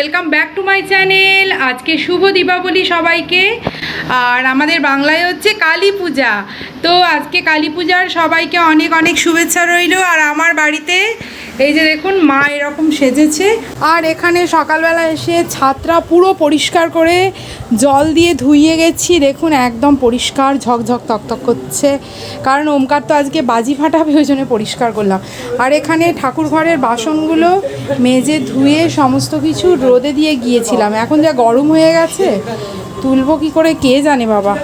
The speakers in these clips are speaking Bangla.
Welcome back to my channel আজকে শুভ দীপাবলি সবাইকে। আর আমাদের বাংলায় হচ্ছে কালী পূজা। তো আজকে কালী পূজার সবাইকে অনেক অনেক শুভেচ্ছা রইল। আর আমার বাড়িতে এই যে দেখুন, মা এরকম সেজেছে। আর এখানে সকালবেলা এসে ছাদটা পুরো পরিষ্কার করে জল দিয়ে ধুইয়ে গেছি। দেখুন, একদম পরিষ্কার, ঝকঝক, তকতক করছে। কারণ ওমকার তো আজকে বাজি ফাটাবে, ওই জন্য পরিষ্কার করলাম। আর এখানে ঠাকুর ঘরের বাসনগুলো মেজে ধুয়ে সমস্ত কিছু রোদে দিয়ে গিয়েছিলাম। এখন যা গরম হয়ে গেছে, তুলবো কি করে, কে জানে বাবা?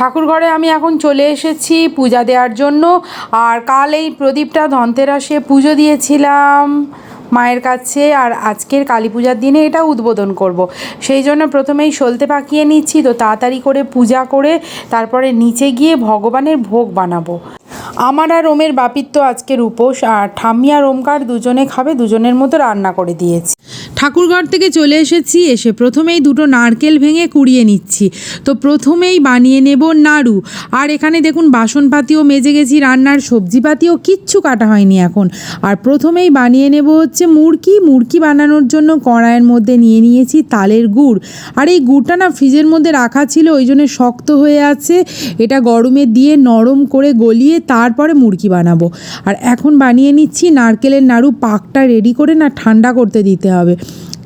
ঠাকুর ঘরে আমি এখন চলে এসেছি পূজা দেওয়ার জন্য। আর কাল এই প্রদীপটা ধনতেরাসে পুজো দিয়েছিলাম মায়ের কাছে। আর আজকের কালী পূজার দিনে এটা উদ্বোধন করব। সেই জন্য প্রথমেই সলতে পাকিয়ে নিচ্ছি, তো তাড়াতাড়ি করে পূজা করে তারপরে নিচে গিয়ে ভগবানের ভোগ বানাবো। আমার আর ওমের বাপির তো আজকের উপোস, আর ঠাম্মি আর ওমকার দুজনে খাবে, দুজনের মতো রান্না করে দিয়েছি। ঠাকুরঘর থেকে চলে এসেছি, এসে প্রথমেই দুটো নারকেল ভেঙে কুড়িয়ে নিচ্ছি। তো প্রথমেই বানিয়ে নেব নাড়ু। আর এখানে দেখুন, বাসনপাতিও মেজে গেছি, রান্নার সবজিপাতিও কিচ্ছু কাটা হয়নি এখন। আর প্রথমেই বানিয়ে নেব হচ্ছে মুরকি। মুরকি বানানোর জন্য কড়াইয়ের মধ্যে নিয়ে নিয়েছি তালের গুড়। আর এই গুড়টা না ফ্রিজের মধ্যে রাখা ছিল, ওই জন্য শক্ত হয়ে আছে। এটা গরমে দিয়ে নরম করে গলিয়ে তারপরে মুরগি বানাবো। আর এখন বানিয়ে নিচ্ছি, নারকেলের নাড়ু পাকটা রেডি করে না ঠান্ডা করতে দিতে হবে।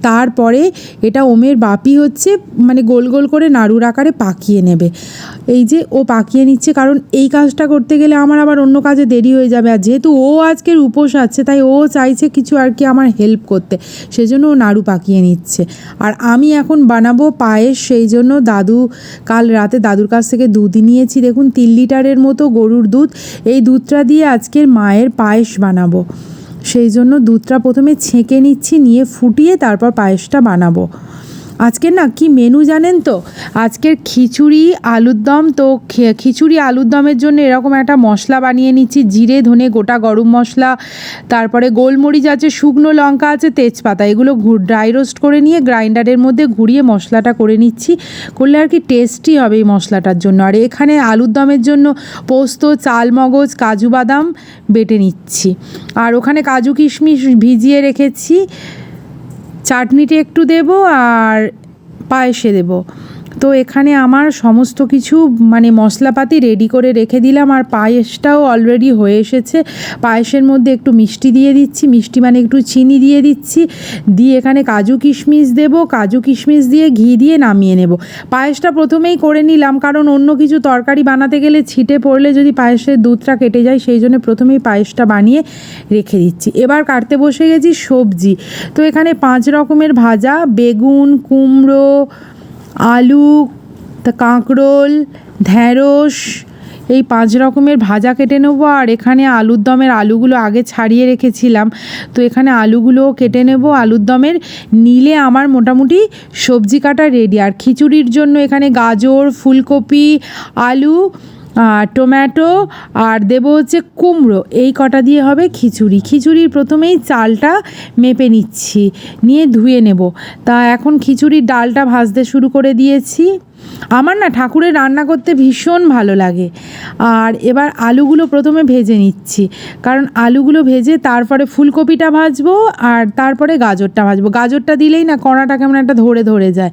তারপরে এটা ওমের বাপি হচ্ছে মানে গোল গোল করে নাড়ুর আকারে পাকিয়ে নেবে। এই যে ও পাকিয়ে নিচ্ছে, কারণ এই কাজটা করতে গেলে আমার আবার অন্য কাজে দেরি হয়ে যাবে। আর যেহেতু ও আজকের উপোস আছে, তাই ও চাইছে কিছু আর কি আমার হেল্প করতে। সেজন্য ও নাড়ু পাকিয়ে নিচ্ছে। আর আমি এখন বানাবো পায়েস, সেই জন্য দাদু কাল রাতে দাদুর কাছ থেকে দুধ নিয়েছি। দেখুন, তিন লিটারের মতো গরুর দুধ। এই দুধটা দিয়ে আজকের মায়ের পায়েস বানাবো। সেই জন্য দুধটা প্রথমে ছেঁকে নিচ্ছি নিয়ে ফুটিয়ে তারপর পায়েসটা বানাবো। আজকের না, কি মেনু জানেন তো? আজকের খিচুড়ি, আলুর দম, তো খিচুড়ি, আলুর দমের জন্য এরকম একটা মশলা বানিয়ে নিচ্ছি, জিরে, ধনে গোটা গরম মশলা, তারপরে গোলমরিচ আছে, শুকনো লঙ্কা আছে, তেজপাতা, এগুলো ড্রাই রোস্ট করে নিয়ে গ্রাইন্ডারের মধ্যে ঘুরিয়ে মশলাটা করে নিচ্ছি, করলে আর কি টেস্টি হবে এই মশলাটার জন্য। আর এখানে আলুর দমের জন্য পোস্ত, চালমগজ, কাজু বাদাম বেটে নিচ্ছি। আর ওখানে কাজু কিশমিশ ভিজিয়ে রেখেছি চাটনিটি একটু দেব আর পায়েসে দেব। তো এখানে আমার সমস্ত কিছু মানে মশলাপাতি রেডি করে রেখে দিলাম আর পায়েসটাও অলরেডি হয়ে এসেছে। পায়েসের মধ্যে একটু মিষ্টি দিয়ে দিচ্ছি, মিষ্টি মানে একটু চিনি দিয়ে দিচ্ছি। দিয়ে এখানে কাজু কিশমিশ দেব, কাজু কিশমিশ দিয়ে ঘি দিয়ে নামিয়ে নেব। পায়েসটা প্রথমেই করে নিলাম, কারণ অন্য কিছু তরকারি বানাতে গেলে ছিটে পড়লে যদি পায়েসের দুধটা কেটে যায়, সেই জন্য প্রথমেই পায়েসটা বানিয়ে রেখে দিচ্ছি। এবার কাটতে বসে গেছি সবজি। তো এখানে পাঁচ রকমের ভাজা, বেগুন, কুমড়ো আলু, তা কাঁকরোল ঢ্যাঁড়স এই পাঁচ রকমের ভাজা কেটে নেব আর এখানে আলুর দমের আলুগুলো আগে ছাড়িয়ে রেখেছিলাম। তো এখানে আলুগুলোও কেটে নেব। আলুর দমের নিলে আমার মোটামুটি সবজি কাটা রেডি আর খিচুড়ির জন্য এখানে গাজর, ফুলকপি, আলু আর টমেটো আর দেবো হচ্ছে কুমড়ো। এই কটা দিয়ে হবে খিচুড়ি। খিচুড়ির প্রথমেই চালটা মেপে নিচ্ছি, নিয়ে ধুয়ে নেব। তা এখন খিচুড়ির ডালটা ভাজতে শুরু করে দিয়েছি। আমার না ঠাকুরের রান্না করতে ভীষণ ভালো লাগে। আর এবার আলুগুলো প্রথমে ভেজে নিচ্ছি। কারণ আলুগুলো ভেজে তারপরে ফুলকপিটা ভাজবো আর তারপরে গাজরটা ভাজবো। গাজরটা দিলেই না কড়াটা কেমন একটা ধরে ধরে যায়।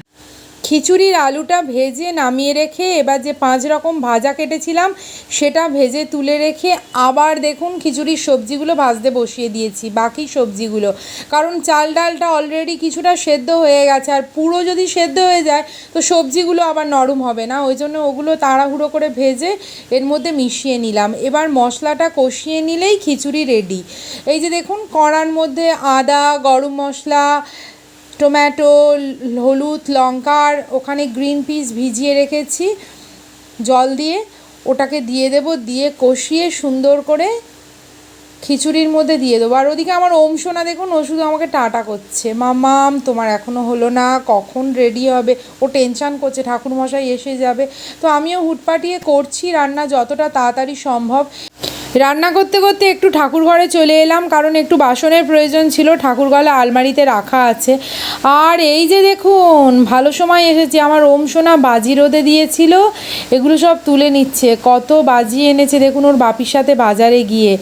খিচুড়ির আলুটা ভেজে নামিয়ে রেখে এবার যে পাঁচ রকম ভাজা কেটেছিলাম, সেটা ভেজে তুলে রেখে আবার দেখুন খিচুড়ির সবজিগুলো ভাজতে বসিয়ে দিয়েছি, বাকি সবজিগুলো। কারণ চাল ডালটা অলরেডি কিছুটা সেদ্ধ হয়ে গেছে, আর পুরো যদি সেদ্ধ হয়ে যায়, তো সবজিগুলো আবার নরম হবে না। ওই জন্য ওগুলো তাড়াহুড়ো করে ভেজে এর মধ্যে মিশিয়ে নিলাম। এবার মশলাটা কষিয়ে নিলেই খিচুড়ি রেডি এই যে দেখুন, কড়ার মধ্যে আদা, গরম মশলা টমেটো, হলুদ, লঙ্কার, ওখানে গ্রিন পিস ভিজিয়ে রেখেছি, জল দিয়ে। ওটাকে দিয়ে দেব, দিয়ে কষিয়ে সুন্দর করে খিচুড়ির মধ্যে দিয়ে দেবো। আর ওদিকে আমার ওম সোনা, দেখুন, ও শুধু আমাকে টাটা করছে। মামাম তোমার এখনও হলো না, কখন রেডি হবে? ও টেনশান করছে, ঠাকুরমশাই এসে যাবে। তো আমিও হুটপাটিয়ে করছি, রান্না যতটা তাড়াতাড়ি সম্ভব। রান্না করতে করতে একটু ঠাকুর ঘরে চলে এলাম, কারণ একটু বাসনের প্রয়োজন ছিল, ঠাকুর গলা আলমারিতে রাখা আছে। আর এই যে দেখুন, ভালো সময় এসেছে, আমার ওম সোনা বাজি রোদে দিয়েছিল, এগুলো সব তুলে নিচ্ছে, কত বাজি এনেছে, দেখুন ওর বাপির সাথে বাজারে গিয়ে।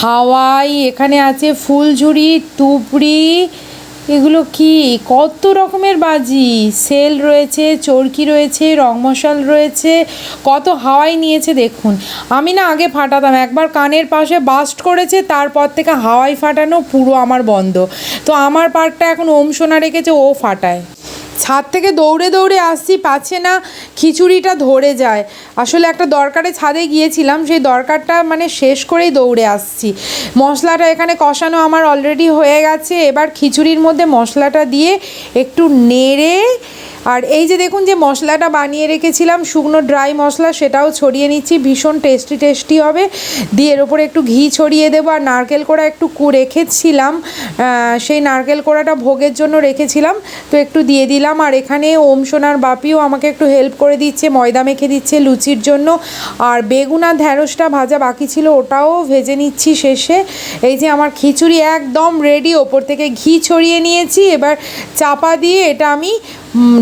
হাওয়াই, এখানে আছে ফুলঝুরি তুবড়ি এগুলো কি? কত রকমের বাজি? সেল রয়েছে, চরকি রয়েছে রং মশাল রয়েছে, কত হাওয়াই নিয়েছে দেখুন। আমি না আগে ফাটাতাম, একবার কানের পাশে বাস্ট করেছে, তারপর থেকে হাওয়াই ফাটানো পুরো আমার বন্ধ। তো আমার পার্কটা এখন ওম সোনা রেখেছে, ও ফাটায়। ছাদ থেকে দৌড়ে দৌড়ে আসছি পাচ্ছে না, খিচুড়িটা ধরে যায়। আসলে একটা দরকারে ছাদে গিয়েছিলাম, সেই দরকারটা মানে শেষ করেই দৌড়ে আসছি। মশলাটা এখানে কষানো আমার অলরেডি হয়ে গেছে, এবার খিচুড়ির মধ্যে মশলাটা দিয়ে একটু নেড়ে আর এই যে দেখুন যে মশলাটা বানিয়ে রেখেছিলাম, শুকনো ড্রাই মশলা, সেটাও ছড়িয়ে নিচ্ছি। ভীষণ টেস্টি টেস্টি হবে। দিয়ে এর ওপরে একটু ঘি ছড়িয়ে দেবো। আর নারকেল কোড়া একটু কু রেখেছিলাম। সেই নারকেল কোড়াটা ভোগের জন্য রেখেছিলাম। তো একটু দিয়ে দিলাম। আর এখানে ওম সোনার বাপিও আমাকে একটু হেল্প করে দিচ্ছে, ময়দা মেখে দিচ্ছে লুচির জন্য। আর বেগুন আর ঢ্যাঁড়সটা ভাজা বাকি ছিল, ওটাও ভেজে নিচ্ছি শেষে। এই যে আমার খিচুড়ি একদম রেডি ওপর থেকে ঘি ছড়িয়ে নিয়েছি। এবার চাপা দিয়ে এটা আমি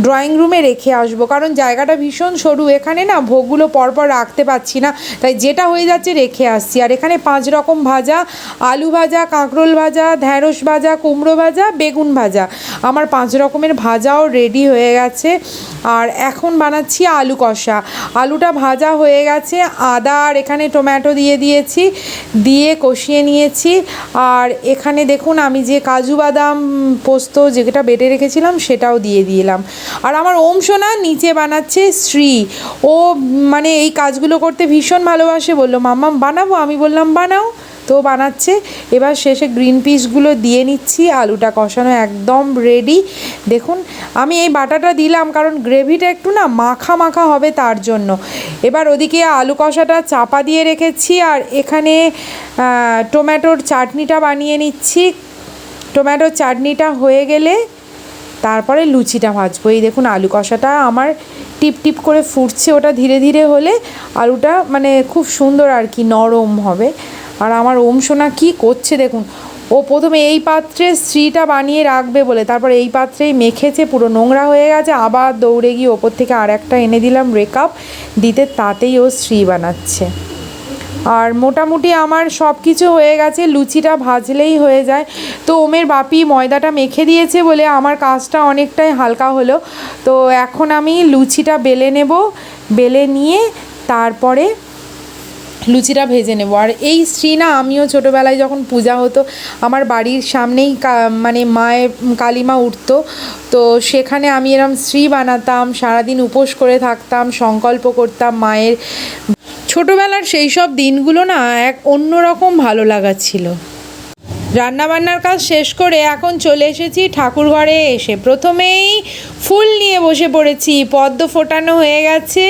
ড্রয়িং রুমে রেখে আসব। কারণ জায়গাটা ভীষণ সরু। এখানে না ভোগগুলো পরপর রাখতে পারছি না। তাই যেটা হয়ে যাচ্ছে রেখে আসছি। আর এখানে পাঁচ রকম ভাজা। আলু ভাজা, কাঁকরোল ভাজা, ঢ্যাঁড়স ভাজা, কুমড়ো ভাজা, বেগুন ভাজা। আমার পাঁচ রকমের ভাজাও রেডি হয়ে গেছে। আর এখন বানাচ্ছি আলু কষা। আলুটা ভাজা হয়ে গেছে। আদা আর এখানে টমেটো দিয়ে দিয়েছি। দিয়ে কষিয়ে নিয়েছি। আর এখানে দেখুন আমি যে কাজু বাদাম পোস্ত যেটা বেটে রেখেছিলাম সেটাও দিয়ে দিলাম। আর আমার ওম সোনা নিচে বানাচ্ছে শ্রী। ও মানে এই কাজগুলো করতে ভীষণ ভালোবাসে। বলল মাম্মাম বানাবো? আমি বললাম, বানাও। তো বানাচ্ছে। এবার শেষে গ্রিন পিসগুলো দিয়ে নিচ্ছি। আলুটা কষানো একদম রেডি দেখুন, আমি এই বাটাটা দিলাম কারণ গ্রেভিটা একটু না মাখা মাখা হবে তার জন্য। এবার ওদিকে আলু কষাটা চাপা দিয়ে রেখেছি আর এখানে টমেটোর চাটনিটা বানিয়ে নিচ্ছি। টমেটোর চাটনিটা হয়ে গেলে তারপরে লুচিটা ভাজবো। এই দেখুন আলু কষাটা আমার টিপ টিপ করে ফুটছে, ওটা ধীরে ধীরে হলে আলুটা মানে খুব সুন্দর আর কি নরম হবে। আর আমার ওম সোনা কী করছে দেখুন, ও প্রথমে এই পাত্রে স্ত্রীটা বানিয়ে রাখবে বলে, তারপর এই পাত্রেই মেখেছে, পুরো নোংরা হয়ে গেছে, আবার দৌড়ে গিয়ে ওপর থেকে আর একটা এনে দিলাম রেকআপ দিতে তাতেই ও স্ত্রী বানাচ্ছে। আর মোটামুটি আমার সব কিছু হয়ে গেছে, লুচিটা ভাজলেই হয়ে যায়। তো ওমের বাপি ময়দাটা মেখে দিয়েছে বলে আমার কাজটা অনেকটাই হালকা হলো। তো এখন আমি লুচিটা বেলে নেব, বেলে নিয়ে তারপরে লুচিটা ভেজে নেব। আর এই স্ত্রী না, আমিও ছোটোবেলায় যখন পূজা হতো, আমার বাড়ির সামনেই মানে মায়ের কালিমা উঠতো। তো সেখানে আমি এরম শ্রী বানাতাম, সারাদিন উপোস করে থাকতাম, সংকল্প করতাম মায়ের ছোটোবেলার সেই সব দিনগুলো না এক অন্যরকম ভালো লাগা ছিল রান্নাবান্নার কাজ শেষ করে এখন চলে এসেছি ঠাকুর ঘরে এসে। প্রথমেই ফুল নিয়ে বসে পড়েছি, পদ্ম ফোটানো হয়ে গেছে,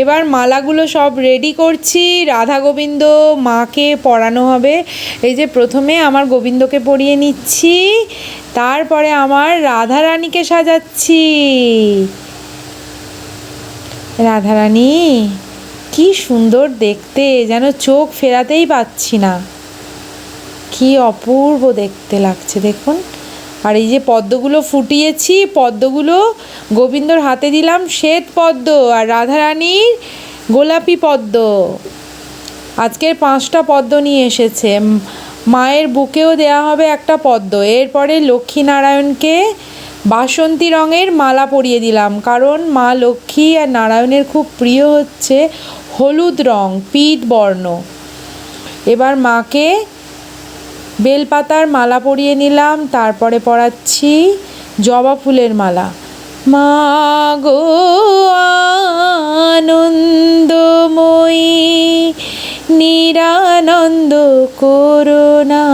এবার মালাগুলো সব রেডি করছি, রাধা গোবিন্দ মাকে পরানো হবে। এই যে প্রথমে আমার গোবিন্দকে পরিয়ে নিচ্ছি, তারপরে আমার রাধা রানীকে সাজাচ্ছি। রাধারানী কি সুন্দর দেখতে, যেন চোখ ফেরাতেই পাচ্ছি না। কি অপূর্ব দেখতে লাগছে, দেখুন। আর এই যে পদ্মগুলো ফুটিয়েছি, পদ্মগুলো গোবিন্দর হাতে দিলাম শ্বেত পদ্ম আর রাধারানীর গোলাপি পদ্ম। আজকের পাঁচটা পদ্ম নিয়ে এসেছে। মায়ের বুকেও দেয়া হবে একটা পদ্ম। এরপরে লক্ষ্মীনারায়ণকে বাসন্তী রঙের মালা পরিয়ে দিলাম, কারণ মা লক্ষ্মী আর নারায়ণের খুব প্রিয় হচ্ছে হলুদ রং পিট বর্ণ। এবার মাকে বেলপাতার মালা পরিয়ে নিলাম, তারপরে পরাচ্ছি জবা ফুলের মালা। মা গো, আনন্দময়ী, নিরানন্দ করোনা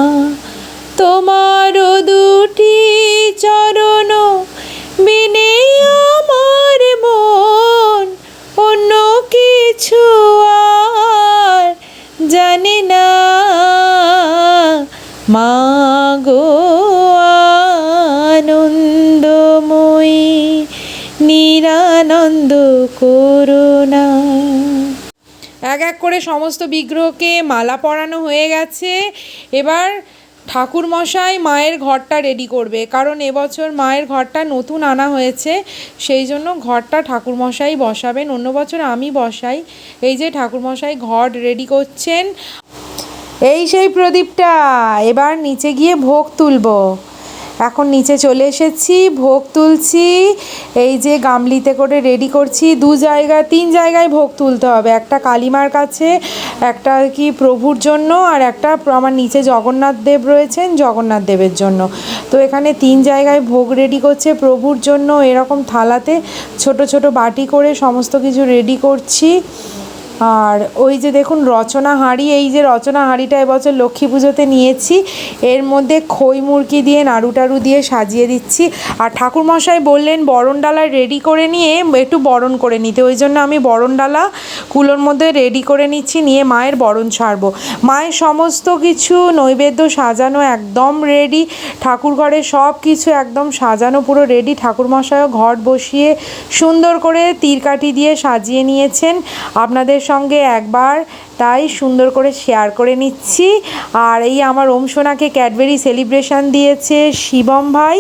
তোমার দুটি চরণ সমস্ত বিগ্রহকে মালা পরানো হয়ে গেছে। এবার ঠাকুর মশাই মায়ের ঘরটা রেডি করবে। কারণ এবছর মায়ের ঘরটা নতুন আনা হয়েছে। সেই জন্য ঘরটা ঠাকুর মশাই বসাবেন। অন্য বছর আমি বসাই। এই যে ঠাকুর মশাই ঘর রেডি করছেন। এই সেই প্রদীপটা। এবার নিচে গিয়ে ভোগ তুলবো। এখন নিচে চলে এসেছি, ভোগ তুলছি, এই যে গামলিতে করে রেডি করছি, দু জায়গায়, তিন জায়গায় ভোগ তুলতে হবে, একটা কালিমার কাছে, একটা কি প্রভুর জন্য আর একটা আমার নিচে জগন্নাথ দেব রয়েছেন জগন্নাথ দেবের জন্য। তো এখানে তিন জায়গায় ভোগ রেডি করছে, প্রভুর জন্য এরকম থালাতে ছোট ছোট বাটি করে সমস্ত কিছু রেডি করছি। আর ওই যে দেখুন রচনা হাঁড়ি, এই যে রচনা হাঁড়িটা এবছর লক্ষ্মী পুজোতে নিয়েছি। এর মধ্যে খই মুরগি দিয়ে, নাড়ু টাড়ু দিয়ে সাজিয়ে দিচ্ছি। আর ঠাকুরমশাই বললেন বরণ ডালা রেডি করে নিয়ে একটু বরণ করে নিতে। ওই জন্য আমি বরণ ডালা কুলোর মধ্যে রেডি করে নিচ্ছি, নিয়ে মায়ের বরণ ছাড়বো। মায়ের সমস্ত কিছু নৈবেদ্য সাজানো একদম রেডি ঠাকুর ঘরে সব কিছু একদম সাজানো, পুরো রেডি ঠাকুরমশাইও ঘট বসিয়ে সুন্দর করে তীর তীরকাঠি দিয়ে সাজিয়ে নিয়েছেন। আপনাদের সঙ্গে একবার, তাই সুন্দর করে শেয়ার করে নিচ্ছি। আর এই আমার ওম সোনাকে ক্যাডবেরি সেলিব্রেশন দিয়েছে শিবম ভাই,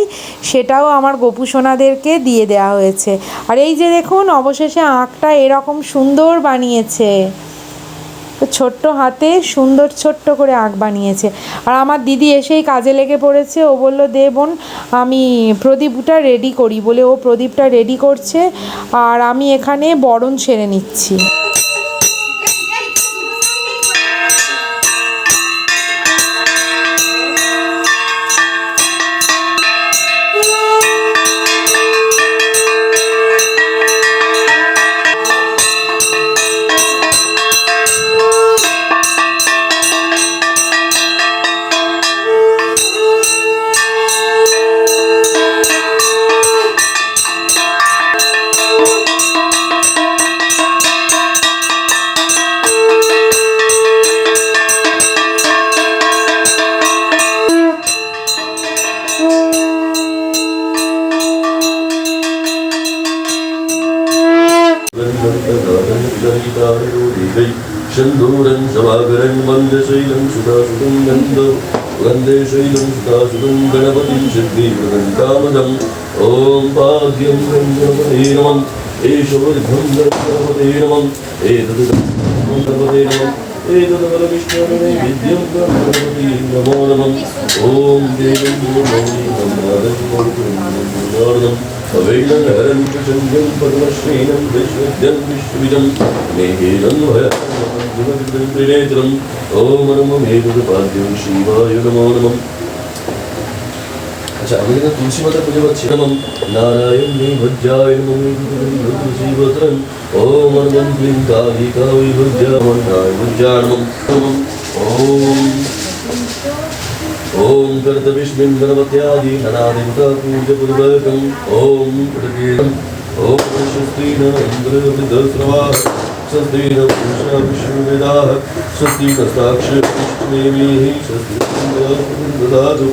সেটাও আমার গোপু সোনাদেরকে দিয়ে দেওয়া হয়েছে। আর এই যে দেখুন, অবশেষে আঁকটা এরকম সুন্দর বানিয়েছে। ছোট্ট হাতে সুন্দর ছোট্ট করে আঁক বানিয়েছে। আর আমার দিদি এসেই কাজে লেগে পড়েছে। ও বলল, দে বোন, আমি প্রদীপটা রেডি করি। বলে ও প্রদীপটা রেডি করছে। আর আমি এখানে বরণ সেরে নিচ্ছি। शन्दूरं समाकरन् मन्दशैलं सुधासुतं गन्धो गन्धे शैलं सुधासुतं गणपतिं सिद्धिवदं कामदम् ॐ पाद्यं गणपते नमम् एषवद्भं गणपते नमम् एतद् गणपते नमम् एतद्बलविष्णुरणे विद्यं गणपति नमो नमः ॐ देवं नमो अवैलहरं सवेणरविचन्द्यं परमश्रेणं वैश्वद्यं विश्वविदं मेघेदं भयात्रिनेत्रम् ॐ नमो मेघुपाद्यं शिवाय नमो अच्छा, नमः अच्छा हम लोग तुलसी मंत्र पूजा बच्चे नमः नारायण ने भज्जाय नमः। तुलसी मंत्र ओम नमः क्लीं काली कावी भज्जा नमः भज्जा नमः ओम। ओम गणतविष्मिन् गणपत्यादिधनादिमुखपूजपूर्वकम् ॐ ॐ स्वस्तीन इन्द्रवृद्धस्रवास्तीन पुरुषा विष्णुवेदाः स्वस्तीनस्ताक्ष विष्णुदेवीः स्वस्तिन्दु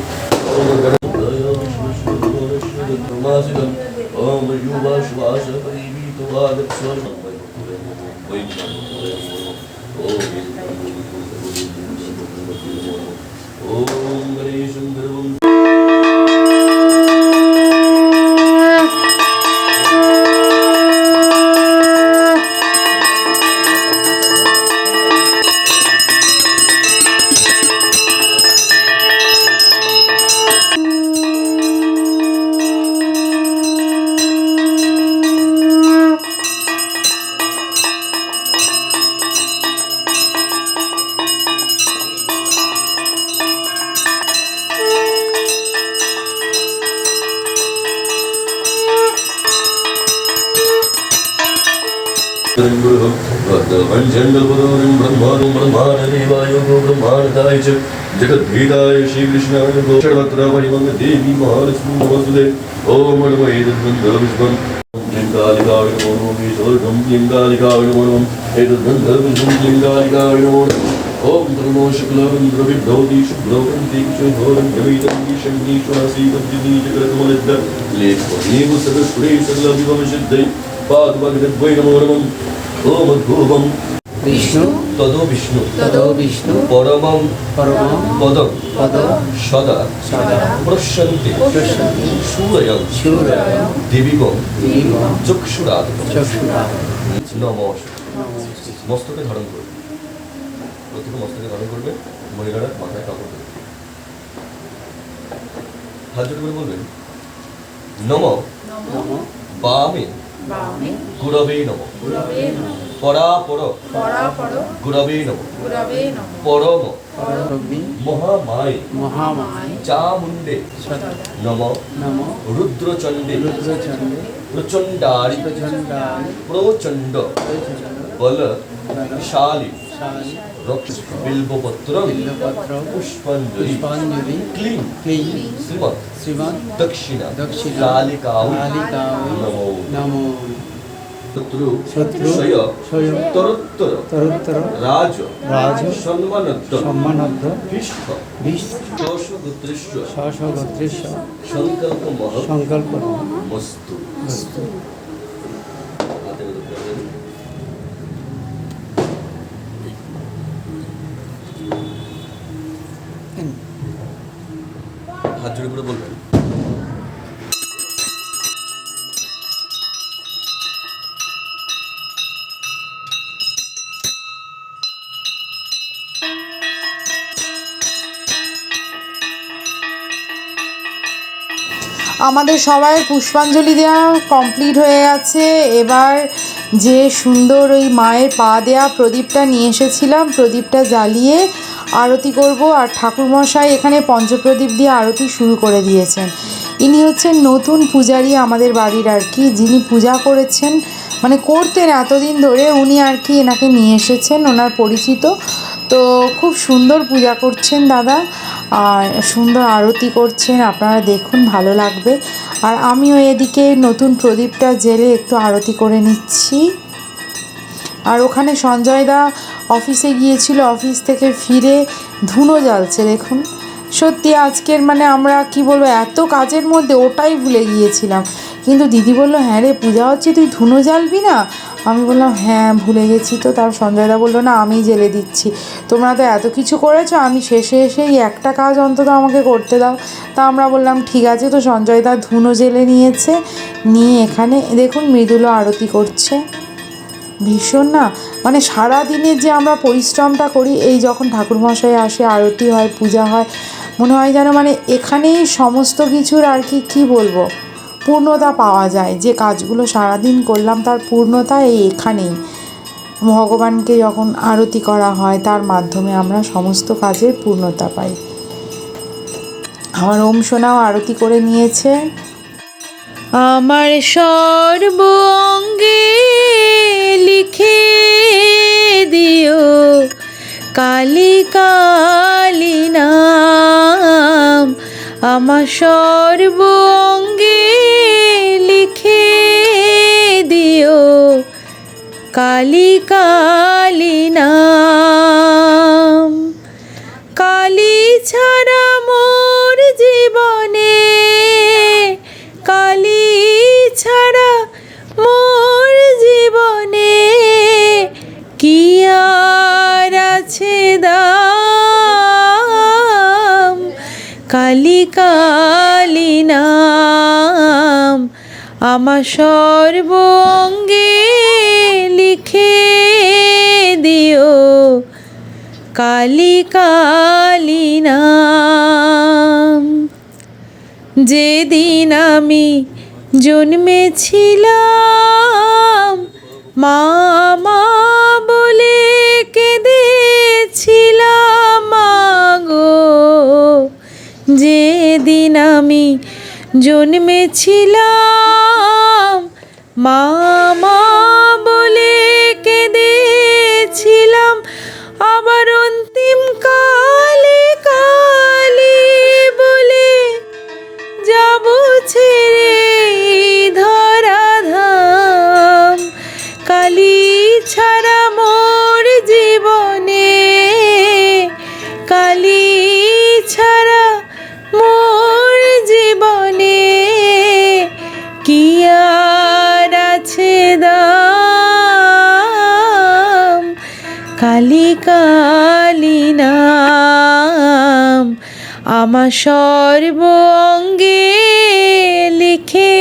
ॐ युवाश्वासपरिवीतवादस्वर्ण पञ्चण्डपुरों ब्रह्माणं ब्रह्माणदेवाय गो ब्रह्माणदाय च जगद्भीताय श्रीकृष्णाय गो षड्वत्र परिमङ्ग देवी महालक्ष्मी नमस्तुते ॐ नमो एतद्गन्धविष्मं लिङ्गालिकाय नमो नमः ईश्वरं लिङ्गालिकाय नमो नमः एतद्गन्धविष्मं लिङ्गालिकाय नमो नमः ॐ धर्मो शुक्लं द्रविभ्रौति शुभ्रौतं दीक्षोधोरं यमितं ईशं ईश्वरासीदब्जिनी जगत्कमलिद्द लेखनीव सकस्फुरे सकलविभवसिद्धै पादुभगद्वै नमो नमः ॐ अद्भुवम् বিষ্ণু তদো বিষ্ণু। তদো বিষ্ণু পরমং পরম পদম পদ সদা। সদা। প্রশন্তি প্রশান্তি সুরয়ং। সুরয়। দিবিবং চক্ষুরাদ চক্ষুরা নমস মস্তকে ধারণ করবে। প্রতিটা মস্তকে ধারণ করবে। মহিলারা মাথায় কাপড় দেবে। হাত জোড় করে বলবেন নম। নম। বামে। বামে। গুরবে নম। গুরবে নমঃ। পরাপর গুরবে নম। গুরবে নমঃ। পরম। মহামায়ে। মহামায়। চামুণ্ডে। নম। নম। রুদ্রচণ্ডে। প্রচণ্ডারি। প্রচণ্ড। বল। শালী শালী রক্ষ বিল্বপত্র পুষ্পাঞ্জলি। পুষ্পাঞ্জলি। ক্লিং শ্রীমৎ। শ্রীমৎ। দক্ষিণা। দক্ষিণা। কালিকাউ নমো। নমো। শত্রু শত্রু স্বয়ং তরোত্তর তরুত্তর রাজ রাজ সম্মানত্ব সম্মানদ্ধ ভীষ্ম সংকল্প মহ সংকল্প মস্তু। হাত জোড়ে করে বলবেন। আমাদের সবাই পুষ্পাঞ্জলি দেওয়া কমপ্লিট হয়ে গেছে। এবার যে সুন্দর ওই মায়ের পা দেওয়া প্রদীপটা নিয়ে এসেছিলাম, প্রদীপটা জ্বালিয়ে আরতি করব। আর ঠাকুরমশাই এখানে পঞ্চপ্রদীপ দিয়ে আরতি শুরু করে দিয়েছেন। ইনি হচ্ছেন নতুন পূজারী আমাদের বাড়ির আর কি। যিনি পূজা করেছেন মানে করতেন এতদিন ধরে, উনি আর কি এনাকে নিয়ে এসেছেন, ওনার পরিচিত। তো খুব সুন্দর পূজা করছেন দাদা। আর সুন্দর আরতি করছেন, আপনারা দেখুন, ভালো লাগবে। আর আমিও এদিকে নতুন প্রদীপটা জেলে একটু আরতি করে নিচ্ছি। আর ওখানে সঞ্জয়দা অফিসে গিয়েছিল, অফিস থেকে ফিরে ধুনো জ্বালছে, দেখুন। সত্যি আজকের মানে আমরা, কি বলব, এত কাজের মধ্যে ওটাই ভুলে গিয়েছিলাম। কিন্তু দিদি বলল হ্যাঁ রে, পূজা হচ্ছে, তুই ধুনো জ্বালবি না? আমি বললাম হ্যাঁ ভুলে গেছি তো। তার সঞ্জয়দা বলল, না আমি জেলে দিচ্ছি। তোমরা তো এত কিছু করেছ, আমি শেষে এসে এই একটা কাজ অন্তত আমাকে করতে দাও। তা আমরা বললাম, ঠিক আছে। তো সঞ্জয়দা ধুনো জেলে নিয়েছে, নিয়ে এখানে দেখুন মৃদুলো আরতি করছে। ভীষণ না মানে সারা দিনের যে আমরা পরিশ্রমটা করি, এই যখন ঠাকুরমশাই আসে, আরতি হয়, পূজা হয়, মনে হয় যেন মানে এখানেই সমস্ত কিছুর আর কি, কী বলব? পূর্ণতা পাওয়া যায়। যে কাজগুলো সারাদিন করলাম, তার পূর্ণতা এই এখানেই। ভগবানকে যখন আরতি করা হয়, তার মাধ্যমে আমরা সমস্ত কাজের পূর্ণতা পাই। আমার ওম সোনাও আরতি করে নিয়েছে। আমার সর্ব অঙ্গে লিখে দিও। কালী কালী নাম আমার সর্ব অঙ্গে লিখে দিও। কালী কালী নাম। কালী ছাড়া কালী নাম আমার সর্ব অঙ্গে লিখে দিও। কালী কালী নাম যেদিন আমি জন্মেছিলাম মা বলে আমি জন্মেছিলাম। মা মা বলে কেঁদেছিলাম। আবার অন্তিম কালে কালে বলে যাব ছেড়ে দাম, কালী কালী নাম। আমার সর্ব অঙ্গে লিখে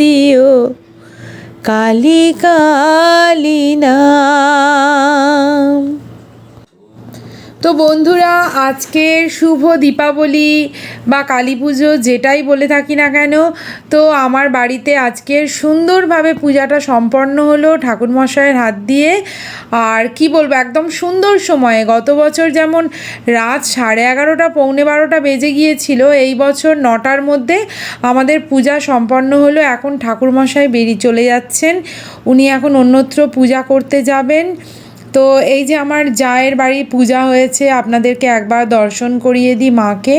দিও, কালী কালী নাম। তো বন্ধুরা, আজকের শুভ দীপাবলি বা কালী পুজো যেটাই বলে থাকি না কেন, তো আমার বাড়িতে আজকের সুন্দরভাবে পূজাটা সম্পন্ন হলো ঠাকুরমশাইয়ের হাত দিয়ে। আর কি বলব, একদম সুন্দর সময়ে। গত বছর যেমন রাত সাড়ে এগারোটা, পৌনে বারোটা বেজে গিয়েছিল, এই বছর নটার মধ্যে আমাদের পূজা সম্পন্ন হলো। এখন ঠাকুরমশাই বেরিয়ে চলে যাচ্ছেন। উনি এখন অন্যত্র পূজা করতে যাবেন। তো এই যে আমার জায়ের বাড়ি পূজা হয়েছে, আপনাদেরকে একবার দর্শন করিয়ে দিই মাকে।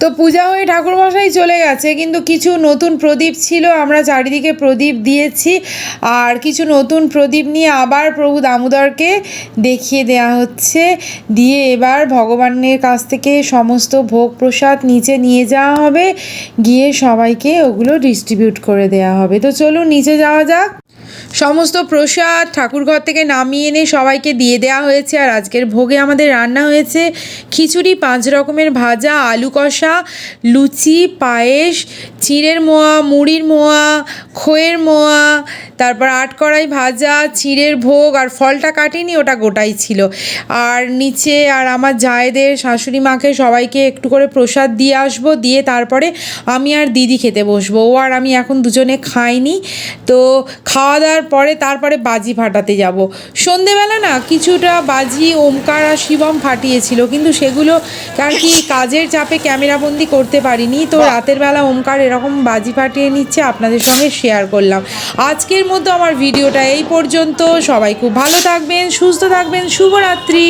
তো পূজা হয়ে ঠাকুর ঠাকুরমশাই চলে গেছে, কিন্তু কিছু নতুন প্রদীপ ছিল, আমরা চারিদিকে প্রদীপ দিয়েছি, আর কিছু নতুন প্রদীপ নিয়ে আবার প্রভু দামোদরকে দেখিয়ে দেওয়া হচ্ছে, দিয়ে এবার ভগবানের কাছ থেকে সমস্ত ভোগ প্রসাদ নিচে নিয়ে যাওয়া হবে, গিয়ে সবাইকে ওগুলো ডিস্ট্রিবিউট করে দেওয়া হবে। তো চলুন নিচে যাওয়া যাক। সমস্ত প্রসাদ ঠাকুরঘর থেকে নামিয়ে এনে সবাইকে দিয়ে দেওয়া হয়েছে। আর আজকের ভোগে আমাদের রান্না হয়েছে খিচুড়ি, পাঁচ রকমের ভাজা, আলু কষা, লুচি, পায়েস, চিড়ের মোয়া, মুড়ির মোয়া, খোয়ের মোয়া, তারপর আট কড়াই ভাজা, চিড়ের ভোগ আর ফলটা কাটিনি, ওটা গোটাই ছিল। আর নিচে আর আমার জায়েদের শাশুড়ি মাকে সবাইকে একটু করে প্রসাদ দিয়ে আসব, দিয়ে তারপরে আমি আর দিদি খেতে বসবো। ও আর আমি এখন দুজনে খাইনি। তো খাওয়া দাওয়ার পরে তারপরে বাজি ফাটাতে যাব। সন্ধেবেলা না কিছুটা বাজি ওমকার আর শিবম ফাটিয়েছিল কিন্তু সেগুলো আর কি কাজের চাপে ক্যামেরাবন্দি করতে পারিনি। তো রাতের বেলা ওমকার এরকম বাজি ফাটিয়ে নিচ্ছে আপনাদের সঙ্গে শেয়ার করলাম। আজকের মতো আমার ভিডিওটা এই পর্যন্ত। সবাই খুব ভালো থাকবেন সুস্থ থাকবেন শুভরাত্রি।